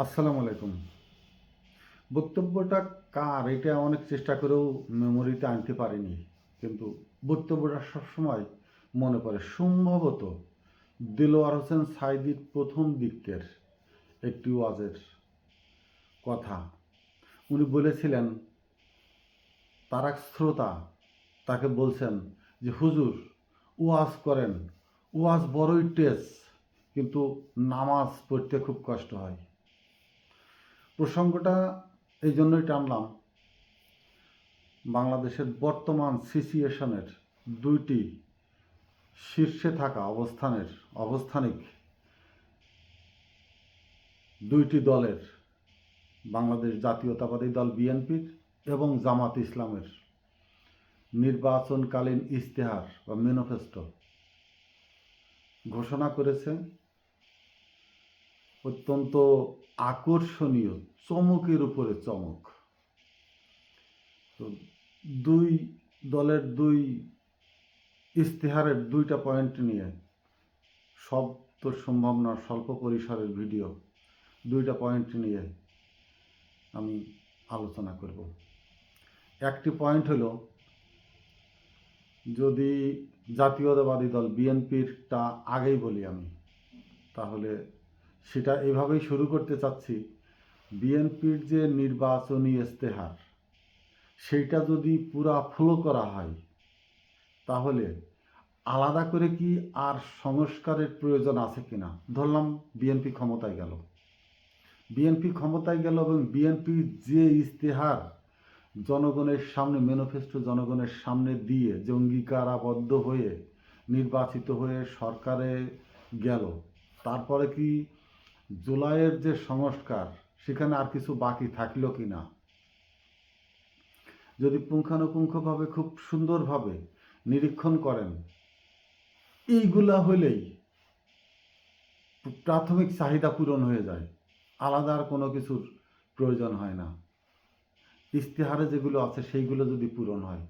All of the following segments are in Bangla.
আসসালামু আলাইকুম। বক্তব্যটা কার? এটা অনেক চেষ্টা করেও মেমোরিতে আনতে পারিনি, কিন্তু বক্তব্যটা সবসময় মনে পড়ে। সম্ভবত দিলোয়ার হোসেন সাইদির প্রথম দিকের একটি ওয়াজের কথা। উনি বলেছিলেন তার এক শ্রোতা তাকে বলছেন যে, হুজুর, ওয়াজ করেন। ওয়াজ বড়ই টেস কিন্তু নামাজ পড়তে খুব কষ্ট হয় প্রসঙ্গটা এই জন্যই টানলাম। বাংলাদেশের বর্তমান সিচুয়েশনের দুইটি শীর্ষে থাকা অবস্থানের অবস্থানিক দুইটি দলের বাংলাদেশ জাতীয়তাবাদী দল বিএনপির এবং জামাত ইসলামের নির্বাচনকালীন ইস্তেহার বা ম্যানিফেস্টো ঘোষণা করেছে। অত্যন্ত আকর্ষণীয়, চমকের উপরে চমক। তো দুই দলের দুই ইস্তেহারের দুইটা পয়েন্ট নিয়ে, সব তো সম্ভব না স্বল্প পরিসরের ভিডিও, দুইটা পয়েন্ট নিয়ে আমি আলোচনা করব। একটি পয়েন্ট হলো, যদি জাতীয়তাবাদী দল বিএনপিরটা আগেই বলি আমি, তাহলে সেটা এভাবেই শুরু করতে চাচ্ছি। বিএনপির যে নির্বাচনী ইস্তেহার সেইটা যদি পুরা ফলো করা হয়, তাহলে আলাদা করে কি আর সংস্কারের প্রয়োজন আছে কিনা? ধরলাম বিএনপি ক্ষমতায় গেল। বিএনপি ক্ষমতায় গেল এবং বিএনপি যে ইস্তেহার জনগণের সামনে ম্যানিফেস্টো জনগণের সামনে দিয়ে যে অঙ্গীকারাবদ্ধ হয়ে, নির্বাচিত হয়ে সরকারে গেল, তারপরে কি জুলাইয়ের যে সংস্কার, সেখানে আর কিছু বাকি থাকল কি না? যদি পুঙ্খানুপুঙ্খভাবে খুব সুন্দরভাবে নিরীক্ষণ করেন, এইগুলা হলেই প্রাথমিক চাহিদা পূরণ হয়ে যায়। আলাদা আর কোনো কিছুর প্রয়োজন হয় না। ইস্তেহারে যেগুলো আছে, সেইগুলো যদি পূরণ হয়।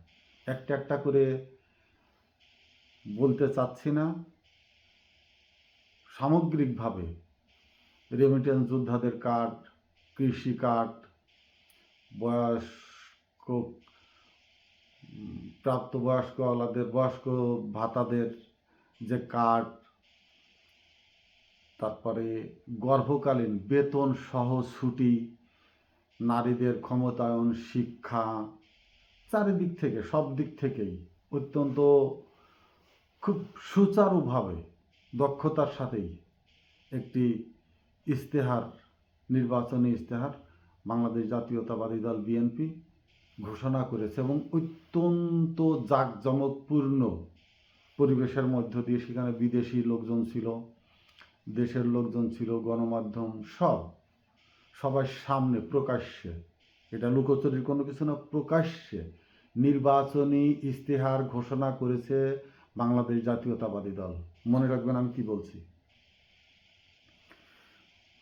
একটা একটা করে বলতে চাচ্ছি না। সামগ্রিকভাবে রেমিটেন্স যোদ্ধাদের কার্ড, কৃষি কার্ড, বয়স্ক, প্রাপ্তবয়স্ক আলাদের, বয়স্ক ভাতাদের যে কার্ড, তারপরে গর্ভকালীন বেতন সহ ছুটি, নারীদের ক্ষমতায়ন, শিক্ষা, চারিদিক থেকে, সব দিক থেকেই অত্যন্ত খুব সুচারুভাবে, দক্ষতার সাথেই একটি ইস্তেহার নির্বাচনী ইস্তেহার বাংলাদেশ জাতীয়তাবাদী দল বিএনপি ঘোষণা করেছে এবং অত্যন্ত জাঁকজমকপূর্ণ পরিবেশের মধ্য দিয়ে সেখানে বিদেশি লোকজন ছিল, দেশের লোকজন ছিল, গণমাধ্যম সব সবার সামনে প্রকাশ্যে। এটা লুকোচুরির কোনো কিছু না, প্রকাশ্যে নির্বাচনী ইস্তেহার ঘোষণা করেছে বাংলাদেশ জাতীয়তাবাদী দল। মনে রাখবেন আমি কি বলছি?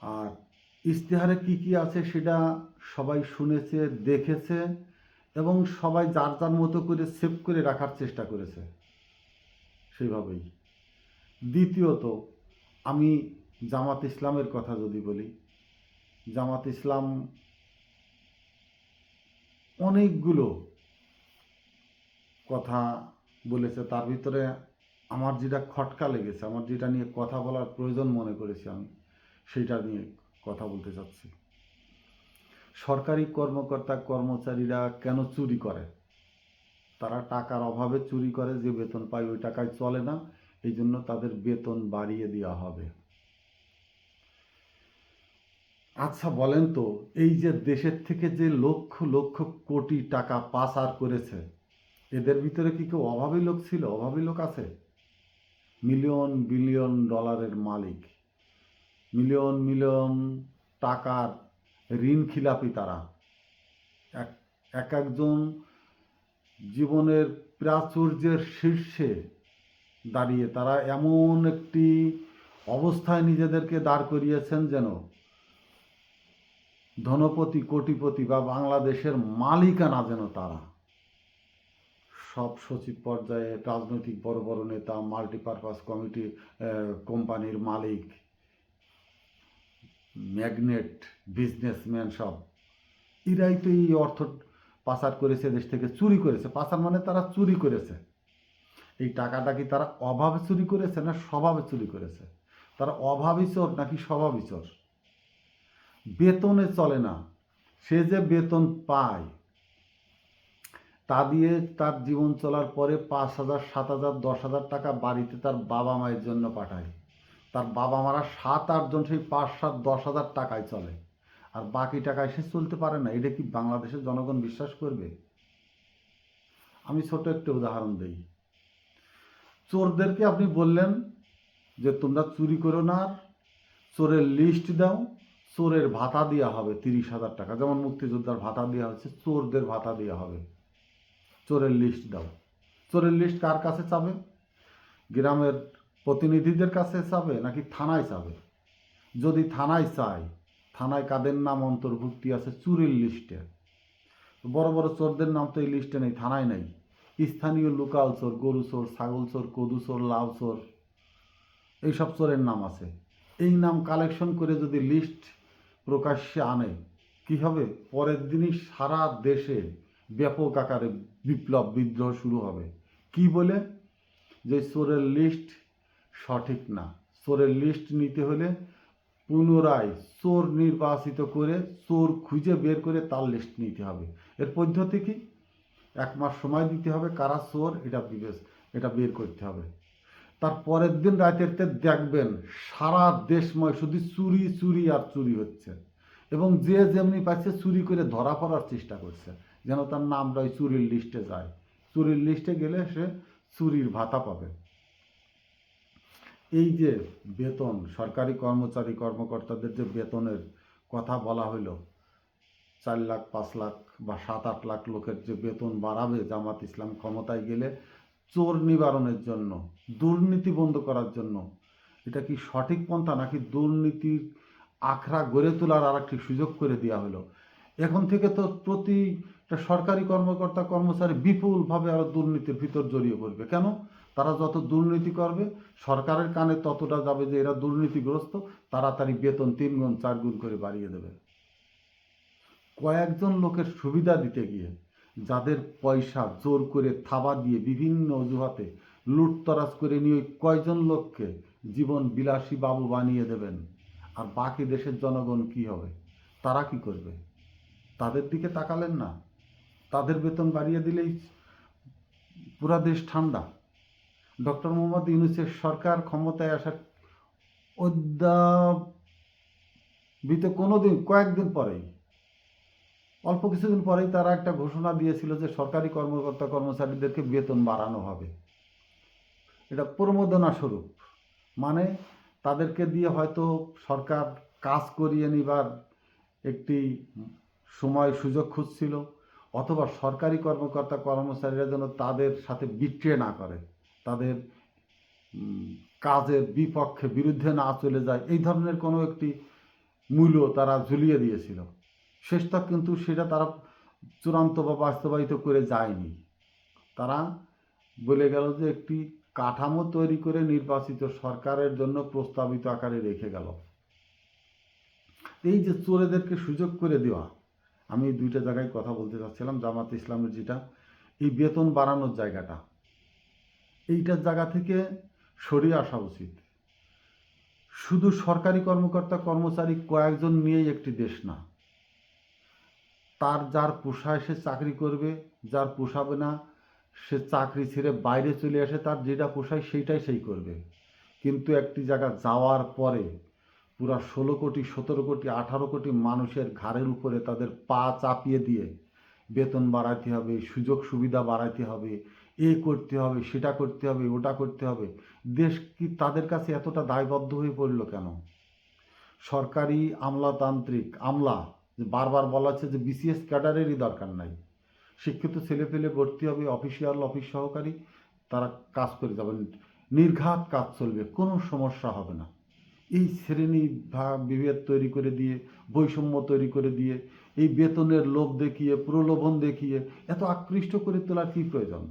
আর ইশতেহারে কি কি আছে সেটা সবাই শুনেছে, দেখেছে এবং সবাই যার যার মতো করে সেভ করে রাখার চেষ্টা করেছে সেইভাবেই। দ্বিতীয়ত, আমি জামাত ইসলামের কথা যদি বলি, জামাত ইসলাম অনেকগুলো কথা বলেছে, তার ভিতরে আমার যেটা খটকা লেগেছে, আমার যেটা নিয়ে কথা বলার প্রয়োজন মনে করেছি আমি। সেইটা নিয়ে কথা বলতে চাচ্ছি সরকারি কর্মকর্তা কর্মচারীরা কেন চুরি করে? তারা টাকার অভাবে চুরি করে, যে বেতন পায় ওই টাকায় চলে না, এই জন্য তাদের বেতন বাড়িয়ে দেওয়া হবে। আচ্ছা বলেন তো, এই যে দেশের থেকে যে লক্ষ লক্ষ কোটি টাকা পাচার করেছে, এদের ভিতরে কি কেউ অভাবী লোক ছিল? অভাবী লোক আছে? মিলিয়ন, বিলিয়ন ডলারের মালিক। মিলিয়ন মিলিয়ন টাকার ঋণ খিলাপি তারা। এক এক একজন জীবনের প্রাচুর্যের শীর্ষে দাঁড়িয়ে তারা এমন একটি অবস্থায় নিজেদেরকে দাঁড় করিয়েছেন যেন ধনপতি, কোটিপতি বা বাংলাদেশের মালিকানা যেন তারা। সব সচিব পর্যায়ে রাজনৈতিক বড় বড় নেতা মাল্টিপারপাস কমিটি কোম্পানির মালিক ম্যাগনেট, বিজনেসম্যান সব। এরাই তো এই অর্থ পাচার করেছে, দেশ থেকে চুরি করেছে। পাচার মানে তারা চুরি করেছে। এই টাকাটা কি তারা অভাবে চুরি করেছে না স্বভাবে চুরি করেছে? তারা অভাবই চোর নাকি স্বভাবই চোর? বেতনে চলে না। সে যে বেতন পায়, তা দিয়ে তার জীবন চলার পরে পাঁচ হাজার, সাত হাজার, দশ হাজার টাকা বাড়িতে তার বাবা মায়ের জন্য পাঠায়। তার বাবা মারা সাত আটজন সেই পাঁচ, সাত, দশ হাজার টাকায় চলে। আর বাকি টাকায় সে চলতে পারে না। এটা কি বাংলাদেশের জনগণ বিশ্বাস করবে? আমি ছোট একটা উদাহরণ দিই। চোরদেরকে আপনি বললেন যে, তোমরা চুরি করো না চোরের লিস্ট দাও। চোরের ভাতা দেওয়া হবে তিরিশ হাজার টাকা। যেমন মুক্তিযোদ্ধার ভাতা দেওয়া হচ্ছে, চোরদের ভাতা দেওয়া হবে। চোরের লিস্ট দাও। চোরের লিস্ট কার কাছে চাবে? গ্রামের প্রতিনিধিদের কাছে চাবে নাকি থানায় চাবে? যদি থানায় চায়, থানায় কাদের নাম অন্তর্ভুক্তি আছে চুরির লিস্টে? বড় বড় চোরদের নাম তো এই লিস্টে নেই, থানায় নেই। স্থানীয় লোকাল চোর, গরু চোর, ছাগল চোর, কদু চোর, লাউ চোর, এইসব চোরের নাম আছে। এই নাম কালেকশন করে যদি লিস্ট প্রকাশ্যে আনে, কি হবে? পরের দিনই সারা দেশে ব্যাপক আকারে বিপ্লব, বিদ্রোহ শুরু হবে। কি বলে? যে চোরের লিস্ট সঠিক না। চোরের লিস্ট নিতে হলে পুনরায় চোর নির্বাচিত করে চোর খুঁজে বের করে তার লিস্ট নিতে হবে। এর পদ্ধতি কি? এক মাস সময় দিতে হবে কারা চোর, এটা বিবেচ, এটা বের করতে হবে। তার পরের দিন রাতের তে দেখবেন সারা দেশময় শুধু চুরি চুরি আর চুরি হচ্ছে। এবং যে যেমনি পাচ্ছে চুরি করে ধরা পড়ার চেষ্টা করছে, যেন তার নামটা ওই চুরির লিস্টে যায়। চুরির লিস্টে গেলে সে চুরির ভাতা পাবে। এই যে বেতন, সরকারি কর্মচারী কর্মকর্তাদের যে বেতনের কথা বলা হলো চার লাখ, পাঁচ লাখ বা সাত, আট লাখ লোকের যে বেতন বাড়াবে জামাত ইসলাম ক্ষমতায় গেলে চোর নিবারণের জন্য, দুর্নীতি বন্ধ করার জন্য, এটা কি সঠিক পন্থা নাকি দুর্নীতির আখড়া গড়ে তোলার আর একটি সুযোগ করে দেওয়া হলো এখন থেকে তো প্রতিটা সরকারি কর্মকর্তা, কর্মচারী বিপুলভাবে আরও দুর্নীতির ভিতর জড়িয়ে পড়বে। কেন? তারা যত দুর্নীতি করবে, সরকারের কানে ততটা যাবে যে এরা দুর্নীতিগ্রস্ত, তাড়াতাড়ি বেতন তিন গুণ, চার গুণ করে বাড়িয়ে দেবে। কয়েকজন লোকের সুবিধা দিতে গিয়ে, যাদের পয়সা জোর করে থাবা দিয়ে বিভিন্ন অজুহাতে লুটতরাজ করে নিয়ে ওই কয়জন লোককে জীবন বিলাসী বাবু বানিয়ে দেবেন? আর বাকি দেশের জনগণ কি হবে? তারা কি করবে? তাদের দিকে তাকালেন না। তাদের বেতন বাড়িয়ে দিলেই পুরা দেশ ঠান্ডা। ডক্টর মোহাম্মদ ইউনুসের সরকার ক্ষমতায় আসার অদ্যাবিত কোনো দিন কয়েকদিন পরেই, অল্প কিছুদিন পরেই তারা একটা ঘোষণা দিয়েছিল যে সরকারি কর্মকর্তা কর্মচারীদেরকে বেতন বাড়ানো হবে। এটা প্রমোদনা স্বরূপ। মানে তাদেরকে দিয়ে হয়তো সরকার কাজ করিয়ে নিবার একটি সময়, সুযোগ খুঁজছিল, অথবা সরকারি কর্মকর্তা কর্মচারীরা যেন তাদের সাথে বিট্রে না করে। তাদের কাজের বিপক্ষে বিরুদ্ধে না চলে যায়, এই ধরনের কোনো একটি মূল্য তারা ঝুলিয়ে দিয়েছিল। শেষটা কিন্তু সেটা তারা চূড়ান্ত বা বাস্তবায়িত করে যায়নি। তারা বলে গেল যে একটি কাঠামো তৈরি করে নির্বাচিত সরকারের জন্য প্রস্তাবিত আকারে রেখে গেল। এই যে চোরেদেরকে সুযোগ করে দেওয়া, আমি দুইটা জায়গায় কথা বলতে চাচ্ছিলাম, জামাত ইসলামের যেটা, এই বেতন বাড়ানোর জায়গাটা। এইটার জায়গা থেকে সরিয়ে আসা উচিত। শুধু সরকারি কর্মকর্তা, কর্মচারী কয়েকজন নিয়েই একটি দেশ না। তার যার পোষায় সে চাকরি করবে, যার পোষাবে না, সে চাকরি ছেড়ে বাইরে চলে আসে, তার যেটা পোষায় সেইটাই সেই করবে। কিন্তু একটি জায়গা যাওয়ার পরে পুরা ষোলো কোটি, সতেরো কোটি, আঠারো কোটি মানুষের ঘাড়ের উপরে তাদের পা চাপিয়ে দিয়ে বেতন বাড়াইতে হবে সুযোগ সুবিধা বাড়াইতে হবে এ করতে হবে, সেটা করতে হবে, ওটা করতে হবে। দেশ কি তাদের কাছে এতটা দায়বদ্ধ হয়ে পড়ল কেন? সরকারি আমলাতান্ত্রিক আমলা বারবার বলা হচ্ছে যে বিসিএস ক্যাডারেরই দরকার নাই। শিক্ষিত ছেলে পেলে ভর্তি হবে, অফিসিয়াল, অফিস সহকারী, তারা কাজ করে যাবেন। নির্ঘাত কাজ চলবে, কোনো সমস্যা হবে না। এই শ্রেণি বিভেদ তৈরি করে দিয়ে, বৈষম্য তৈরি করে দিয়ে, এই বেতনের লোভ দেখিয়ে, প্রলোভন দেখিয়ে, এত আকৃষ্ট করে তোলার কি প্রয়োজন?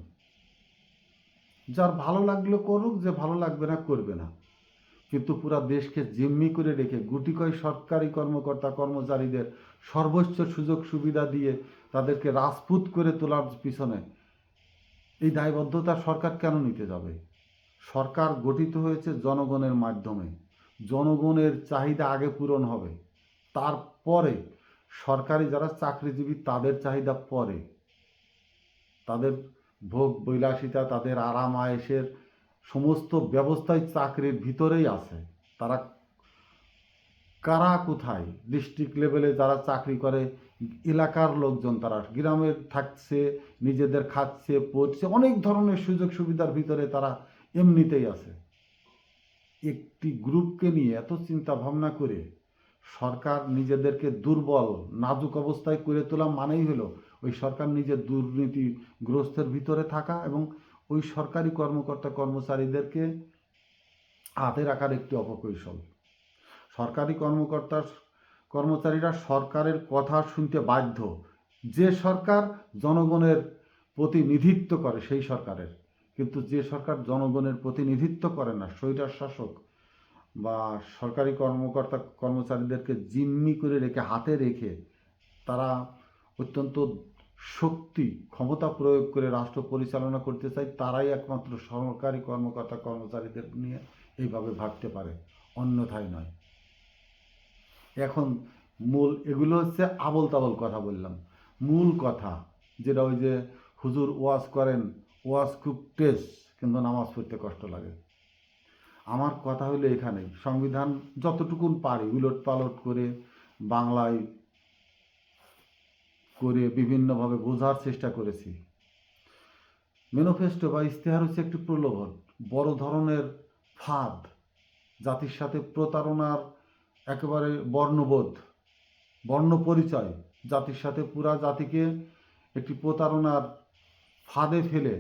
যার ভালো লাগল করুক, যে ভালো লাগবে না করবে না। কিন্তু পুরা দেশকে জিম্মি করে রেখে গুটি কয় সরকারি কর্মকর্তা, কর্মচারীদের সর্বোচ্চ সুযোগ সুবিধা দিয়ে তাদেরকে রাজপুত করে তোলার পিছনে এই দায়বদ্ধতা সরকার কেন নিতে যাবে? সরকার গঠিত হয়েছে জনগণের মাধ্যমে। জনগণের চাহিদা আগে পূরণ হবে। তারপরে সরকারি যারা চাকরিজীবী, তাদের চাহিদা পরে। তাদের ভোগ বিলাসিতা তাদের আরাম আয়েসের সমস্ত ব্যবস্থাই চাকরির ভিতরেই আছে। তারা কারা কোথায়? ডিস্ট্রিক্ট লেভেলে যারা চাকরি করে, এলাকার লোকজন তারা গ্রামে থাকছে, নিজেদের খাচ্ছে, পড়ছে, অনেক ধরনের সুযোগ সুবিধার ভিতরে তারা এমনিতেই আছে। একটি গ্রুপকে নিয়ে এত চিন্তা ভাবনা করে সরকার নিজেদেরকে দুর্বল, নাজুক অবস্থায় করে তোলা মানেই হলো ওই সরকার নিজের দুর্নীতিগ্রস্তের ভিতরে থাকা এবং ওই সরকারি কর্মকর্তা কর্মচারীদেরকে হাতে রাখার একটি অপকৌশল। সরকারি কর্মকর্তা কর্মচারীরা সরকারের কথা শুনতে বাধ্য। যে সরকার জনগণের প্রতিনিধিত্ব করে, সেই সরকারের। কিন্তু যে সরকার জনগণের প্রতিনিধিত্ব করে না স্বৈরার শাসক বা সরকারি কর্মকর্তা কর্মচারীদেরকে জিম্মি করে রেখে, হাতে রেখে তারা অত্যন্ত শক্তি, ক্ষমতা প্রয়োগ করে রাষ্ট্র পরিচালনা করতে চায় তারাই একমাত্র সরকারি কর্মকর্তা, কর্মচারীদের নিয়ে এইভাবে ভাবতে পারে। অন্যথায় নয়। এখন মূল, এগুলো হচ্ছে আবল তাবল কথা বললাম। মূল কথা যেটা ওই যে হুজুর ওয়াজ করেন, ওয়াজ খুব টেস্ট কিন্তু নামাজ পড়তে কষ্ট লাগে। আমার কথা হলো এখানেই। সংবিধান যতটুকুন পারি উলট পালট করে বাংলায় করে বিভিন্নভাবে বোঝার চেষ্টা করেছি। ম্যানিফেস্টো বা ইশতেহার হচ্ছে একটি প্রলোভন, বড় ধরনের ফাঁদ, জাতির সাথে প্রতারণার একেবারে বর্ণবোধ বর্ণ পরিচয় জাতির সাথে পুরা জাতিকে একটি প্রতারণার ফাঁদে ফেলে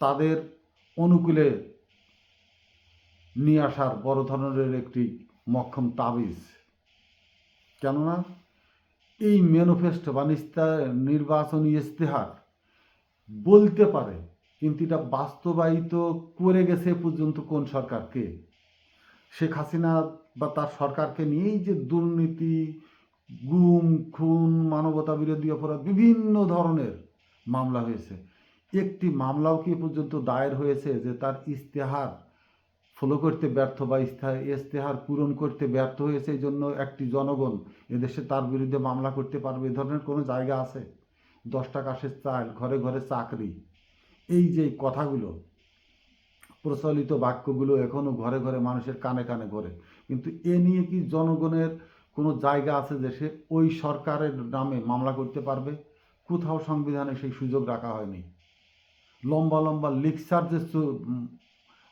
তাদের অনুকূলে নিয়ে আসার বড় ধরনের একটি মক্ষম তাবিজ। কেননা এই ম্যানিফেস্টো বা নির্বাচনী ইস্তেহার বলতে পারে, কিন্তু এটা বাস্তবায়িত করে গেছে পর্যন্ত কোন সরকারকে? শেখ হাসিনা বা তার সরকারকে নিয়েই যে দুর্নীতি, গুম, খুন, মানবতা বিরোধী অপরাধ, বিভিন্ন ধরনের মামলা হয়েছে। একটি মামলাও কি পর্যন্ত দায়ের হয়েছে যে তার ইস্তেহার ফলো করতে ব্যর্থ বা ইস্তেহার পূরণ করতে ব্যর্থ হয়েছে এই জন্য একটি জনগণ এদেশে তার বিরুদ্ধে মামলা করতে পারবে। এ ধরনের কোনো জায়গা আছে? দশ টাকা সে চাল ঘরে ঘরে চাকরি। এই যে কথাগুলো, প্রচলিত বাক্যগুলো এখনও ঘরে ঘরে মানুষের কানে কানে ঘরে। কিন্তু এ নিয়ে কি জনগণের কোনো জায়গা আছে যে সে ওই সরকারের নামে মামলা করতে পারবে? কোথাও সংবিধানে সেই সুযোগ রাখা হয়নি। লম্বা লম্বা লেকচার যে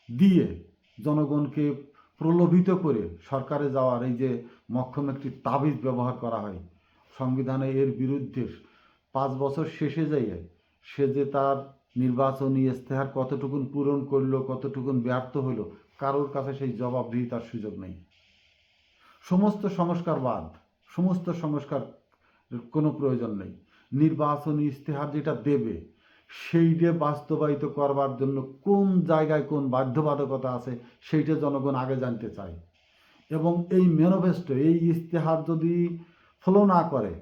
দিয়ে জনগণকে প্রলোভিত করে সরকারে যাওয়ার এই যে মক্ষম একটি তাবিজ ব্যবহার করা হয়, সংবিধানে এর বিরুদ্ধে পাঁচ বছর শেষে যাইয়ে সে যে তার নির্বাচনী ইস্তেহার কতটুকুন পূরণ করল, কতটুকুন ব্যর্থ হলো, কারোর কাছে সেই জবাবদিহিতার সুযোগ নেই। সমস্ত সংস্কার বাদ সমস্ত সংস্কার কোনো প্রয়োজন নেই। নির্বাচনী ইস্তেহার যেটা দেবে সেইটা বাস্তবায়িত করবার জন্য কোন জায়গায় কোন বাধ্যবাধকতা আছে, সেইটা জনগণ আগে জানতে চায়। এবং এই ম্যানিফেস্টো এই ইস্তেহার যদি ফলো না করে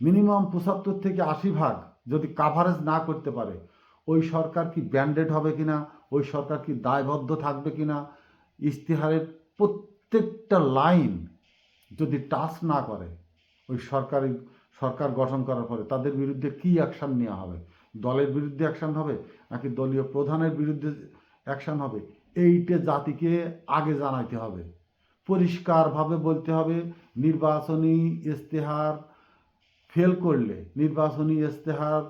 মিনিমাম পঁচাত্তর থেকে আশি ভাগ যদি কাভারেজ না করতে পারে, ওই সরকার কি ব্যান্ডেড হবে কিনা, ওই সরকার কি দায়বদ্ধ থাকবে কি না ইস্তেহারের প্রত্যেকটা লাইন যদি টাচ না করে, ওই সরকারি, সরকার গঠন করার পরে তাদের বিরুদ্ধে কি অ্যাকশান নেওয়া হবে? দলের বিরুদ্ধে অ্যাকশান হবে নাকি দলীয় প্রধানের বিরুদ্ধে অ্যাকশান হবে? এইটা জাতিকে আগে জানাইতে হবে। পরিষ্কারভাবে বলতে হবে, নির্বাচনী ইস্তেহার ফেল করলে, নির্বাচনী ইস্তেহার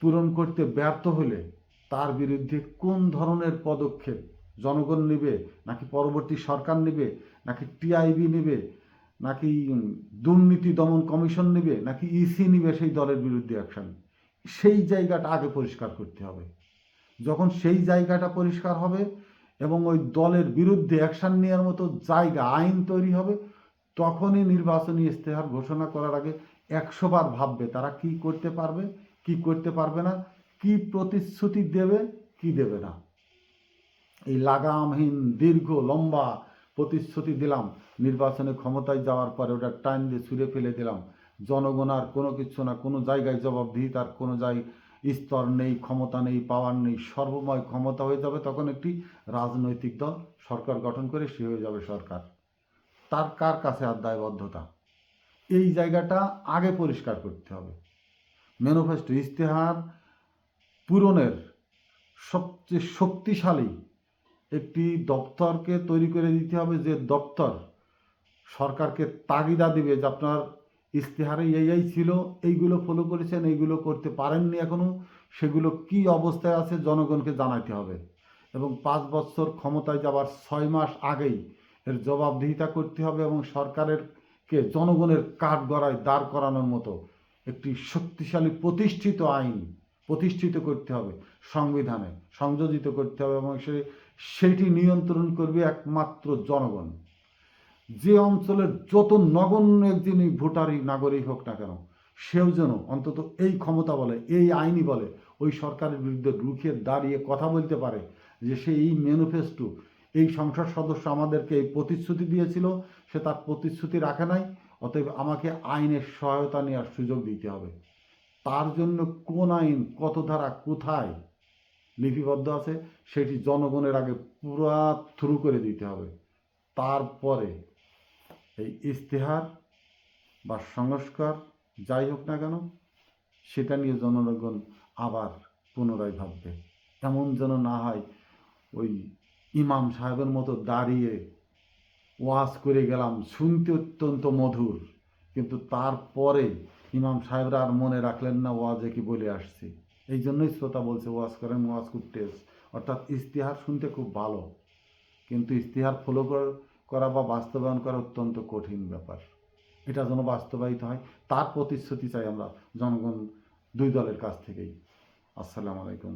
পূরণ করতে ব্যর্থ হলে তার বিরুদ্ধে কোন ধরনের পদক্ষেপ জনগণ নেবে, নাকি পরবর্তী সরকার নেবে, নাকি টিআইবি নেবে, নাকি দুর্নীতি দমন কমিশন নেবে, নাকি ইসি নেবে সেই দলের বিরুদ্ধে অ্যাকশন সেই জায়গাটা আগে পরিষ্কার করতে হবে। যখন সেই জায়গাটা পরিষ্কার হবে এবং ওই দলের বিরুদ্ধে অ্যাকশন নেওয়ার মতো জায়গা, আইন তৈরি হবে, তখনই নির্বাচনী ইস্তেহার ঘোষণা করার আগে একশো বার ভাববে তারা কি করতে পারবে, কি করতে পারবে না, কি প্রতিশ্রুতি দেবে, কি দেবে না। এই লাগামহীন, দীর্ঘ, লম্বা প্রতিশ্রুতি দিলাম, নির্বাচনে ক্ষমতায় যাওয়ার পরে ওটা টাইম দিয়ে ছুঁড়ে ফেলে দিলাম। জনগণ আর কোনো কিছু না, কোনো জায়গায় জবাবদিহি তার কোনো জায়গায় স্তর নেই, ক্ষমতা নেই পাওয়ার নেই, সর্বময় ক্ষমতা হয়ে যাবে তখন একটি রাজনৈতিক দল সরকার গঠন করে সে হয়ে যাবে সরকার। তার কার কাছে আর দায়বদ্ধতা? এই জায়গাটা আগে পরিষ্কার করতে হবে। ম্যানিফেস্টো, ইশতেহার পূরণের সবচেয়ে শক্তিশালী একটি দপ্তরকে তৈরি করে দিতে হবে যে দপ্তর সরকারকে তাগিদা দিবে যে আপনার ইশতেহারে এই এই ছিল, এইগুলো ফলো করেছেন, এইগুলো করতে পারেননি এখনও সেগুলো কি অবস্থায় আছে জনগণকে জানাতে হবে। এবং পাঁচ বছর ক্ষমতায় যাবার ছয় মাস আগেই এর জবাবদিহিতা করতে হবে এবং সরকারের কে জনগণের কাঠ গড়ায় দাঁড় করানোর মতো একটি শক্তিশালী প্রতিষ্ঠিত আইন প্রতিষ্ঠিত করতে হবে, সংবিধানে সংযোজিত করতে হবে এবং সে সেটি নিয়ন্ত্রণ করবে একমাত্র জনগণ। যে অঞ্চলের যত নগণ্য একজনই ভোটারই, নাগরিক হোক না কেন, সেও যেন অন্তত এই ক্ষমতা বলে, এই আইনই বলে, ওই সরকারের বিরুদ্ধে রুখে দাঁড়িয়ে কথা বলতে পারে যে সে এই ম্যানিফেস্টো এই সংসদ সদস্য আমাদেরকে এই প্রতিশ্রুতি দিয়েছিল, সে তার প্রতিশ্রুতি রাখে নাই, অতএব আমাকে আইনের সহায়তা নেওয়ার সুযোগ দিতে হবে। তার জন্য কোন আইন, কত ধারা, কোথায় লিপিবদ্ধ আছে, সেটি জনগণের আগে পুরা থ্রু করে দিতে হবে। তারপরে এই ইশতেহার বা সংস্কার যাই হোক না কেন, সেটা নিয়ে জনগণ আবার পুনরায় ভাববে। এমন যেন না হয় ওই ইমাম সাহেবের মতো দাঁড়িয়ে ওয়াজ করে গেলাম, শুনতে অত্যন্ত মধুর, কিন্তু তারপরে ইমাম সাহেবরা আর মনে রাখলেন না ওয়াজে কি বলে আসছি। এই জন্যই শ্রোতা বলছে, ওয়াজ করেন, ওয়াজ খুব টেস্ট অর্থাৎ ইশতেহার শুনতে খুব ভালো, কিন্তু ইশতেহার ফলো করা বা বাস্তবায়ন করা অত্যন্ত কঠিন ব্যাপার। এটা যেন বাস্তবায়িত হয়, তার প্রতিশ্রুতি চাই আমরা জনগণ দুই দলের কাছ থেকেই। আসসালামু আলাইকুম।